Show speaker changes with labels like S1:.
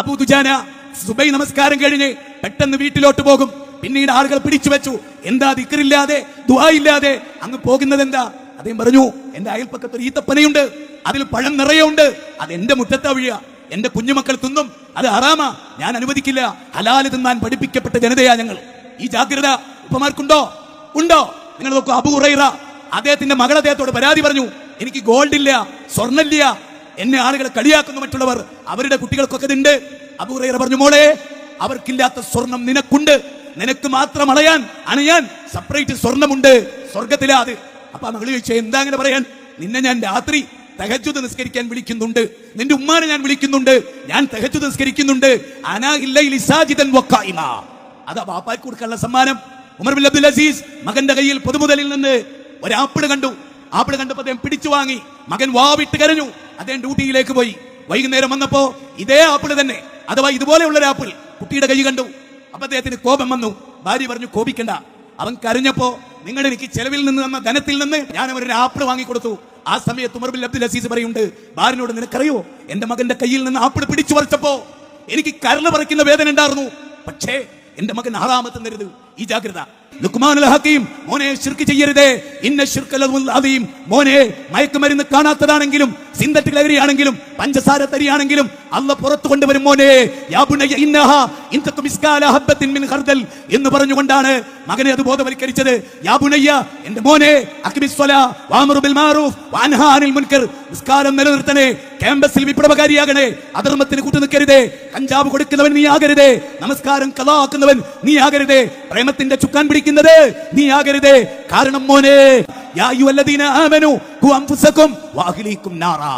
S1: അബൂ ദുജാന സുബൈ നമസ്കാരം കഴിഞ്ഞ് പെട്ടെന്ന് വീട്ടിലോട്ട് പോകും. പിന്നീട് ആളുകൾ പിടിച്ചു വെച്ചു. എന്താ ദിക്കറില്ലാതെ ദുആയില്ലാതെ അങ്ങ് പോകുന്നത് എന്താ അദ്ദേഹം പറഞ്ഞു എന്റെ അയൽപ്പക്കത്ത് ഒരു ഈത്തപ്പനയുണ്ട്. അതിൽ പഴം നിറയെ ഉണ്ട് അത് എന്റെ മുറ്റത്താ വീഴുക. എന്റെ കുഞ്ഞുമക്കൾ തിന്നും. അത് ഹറാമാ. ഞാൻ അനുവദിക്കില്ല. ഹലാൽ തിന്നാൻ പഠിപ്പിക്കപ്പെട്ട ജനതയാ ഞങ്ങൾ. ഈ ജാഗ്രത ഉപ്പമാർക്കുണ്ടോ? ഉണ്ടോ? നിങ്ങൾ നോക്കൂ അബു ഹുറൈറ അദ്ദേഹത്തിന്റെ മകൾ അദ്ദേഹത്തോട് പരാതി പറഞ്ഞു എനിക്ക് ഗോൾഡ് ഇല്ല സ്വർണില്ല എന്നെ ആളുകൾ കളിയാക്കുന്നു മറ്റുള്ളവർ അവരുടെ കുട്ടികൾക്കൊക്കെ ഇതുണ്ട്. അബൂറൈറ പറഞ്ഞു മോളെ അവർക്കില്ലാത്ത സ്വർണം നിനക്കുണ്ട്. നിനക്ക് മാത്രം അളയാൻ അണയാൻ സെപ്പറേറ്റ് സ്വർണമുണ്ട്. സ്വർഗത്തിലാ അത്. അപ്പൊ ആ മകൾ ചോദിച്ചു എന്താ അങ്ങനെ പറയാൻ? നിന്നെ ഞാൻ രാത്രി തഹജുദ് നിസ്കരിക്കാൻ വിളിക്കുന്നുണ്ട്. നിന്റെ ഉമ്മാനെ ഞാൻ വിളിക്കുന്നുണ്ട്. ഞാൻ തഹജുദ് നിസ്കരിക്കുന്നുണ്ട്. അതാ ബാപ്പായ്ക്ക് കൊടുക്കാനുള്ള സമ്മാനം. ഉമർ ബിൻ അബ്ദുൽ അസീസ് മകന്റെ കയ്യിൽ പൊതുമുതലിൽ നിന്ന് ഒരാപ്പിട് കണ്ടു. ആപ്പിൾ കണ്ടപ്പോ അദ്ദേഹം പിടിച്ചു വാങ്ങി. മകൻ വാവിട്ട് കരഞ്ഞു. അദ്ദേഹം ഡ്യൂട്ടിയിലേക്ക് പോയി. വൈകുന്നേരം വന്നപ്പോ ഇതേ ആപ്പിൾ തന്നെ. അഥവാ ഇതുപോലെയുള്ള ആപ്പിൾ കുട്ടിയുടെ കൈ കണ്ടു. അപ്പൊ അദ്ദേഹത്തിന് കോപം വന്നു. ഭാര്യ പറഞ്ഞു കോപിക്കണ്ട. അവൻ കരഞ്ഞപ്പോ നിങ്ങൾ എനിക്ക് ചെലവിൽ നിന്ന് തന്ന ധനത്തിൽ നിന്ന് ഞാൻ അവരൊരു ആപ്പിൾ വാങ്ങിക്കൊടുത്തു. ആ സമയത്ത് ഉമർ ബിൻ അബ്ദുൽ അസീസ് പറയുന്നുണ്ട് ഭാര്യനോട് നിനക്കറിയോ? എന്റെ മകന്റെ കയ്യിൽ നിന്ന് ആപ്പിൾ പിടിച്ചു പറിച്ചപ്പോ എനിക്ക് കരൾ പറിക്കുന്ന വേദന ഉണ്ടായിരുന്നു. പക്ഷേ എന്റെ മകൻ ഹറാമത്തുന്നരുത് ഈ ജാഗ്രത. ലുക്മാനുൽ ഹക്കീം മോനെ ശിർക്ക് ചെയ്യരുതേ. ഇന്ന അദീം. മോനെ മയക്കുമരുന്ന് കാണാത്തതാണെങ്കിലും സിന്തറ്റിക് ലഹരിയാണെങ്കിലും പഞ്ചസാര തരിയാണെങ്കിലും അല്ല പുറത്തു കൊണ്ടുവരും മോനെ. മിൻ ഖർദൽ എന്ന് പറഞ്ഞുകൊണ്ടാണ് മകനെ അത് ബോധവൽക്കരിച്ചത്. യാ ബുനയ്യ എന്റെ മോനെ നിസ്കാരം നിലനിർത്തണേ ക്യാമ്പസിൽ വിപ്ലവകാരിയാകണേ അധർമ്മത്തിന് കൂട്ടു നിൽക്കരുതേ കഞ്ചാവ് കൊടുക്കുന്നവൻ നീ ആകരുതേ നമസ്കാരം കലാക്കുന്നവൻ നീ ആകരുതേ പ്രേമത്തിന്റെ ചുക്കാൻ പിടിക്കുന്നത് നീ ആകരുതേ. കാരണം മോനെ യാ അയ്യുഹല്ലദീന ആമനു ഖു അൻഫുസകും വഅഹ്ലീകും നാറാ